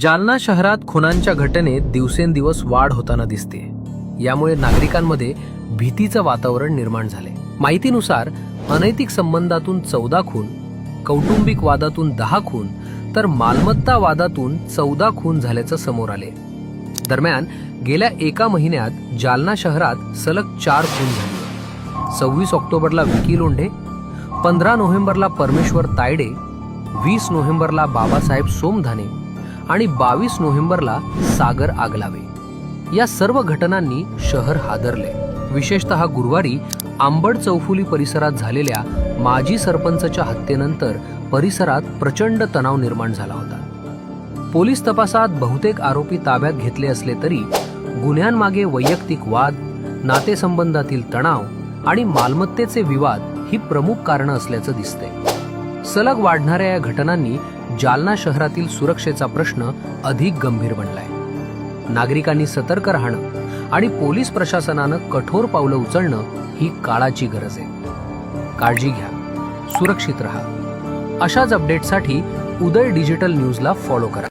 जालना शहरात खुनांच्या घटनेत दिवसेंदिवस वाढ होताना दिसते. यामुळे नागरिकांमध्ये भीतीचं वातावरण निर्माण झाले माहितीनुसार अनैतिक संबंधातून चौदा खून कौटुंबिक वादातून दहा खून तर मालमत्ता वादातून चौदा खून झाल्याचं समोर आले दरम्यान गेल्या एका महिन्यात जालना शहरात सलग चार खून झाले. सव्वीस ऑक्टोबरला विकी लोंढे पंधरा नोव्हेंबरला परमेश्वर तायडे वीस नोव्हेंबरला बाबासाहेब सोमधाने आणि बावीस नोव्हेंबरला सागर आगलावे. या सर्व घटनांनी शहर हादरले. विशेषतः गुरुवारी आंबड चौफुली परिसरात झालेल्या माजी सरपंचच्या हत्येनंतर परिसरात प्रचंड तणाव निर्माण झाला होता. पोलीस तपासात बहुतेक आरोपी ताब्यात घेतले असले तरी गुन्ह्यांमागे वैयक्तिक वाद नातेसंबंधातील तणाव आणि मालमत्तेचे विवाद ही प्रमुख कारणं असल्याचं दिसते सलग वाढणाऱ्या या घटनांनी जालना शहरातील सुरक्षेचा प्रश्न अधिक गंभीर बनलाय. नागरिकांनी सतर्क राहणं आणि पोलीस प्रशासनानं कठोर पावलं उचलणं ही काळाची गरज आहे. काळजी घ्या सुरक्षित रहा. अशाच अपडेटसाठी उदय डिजिटल न्यूजला फॉलो करा.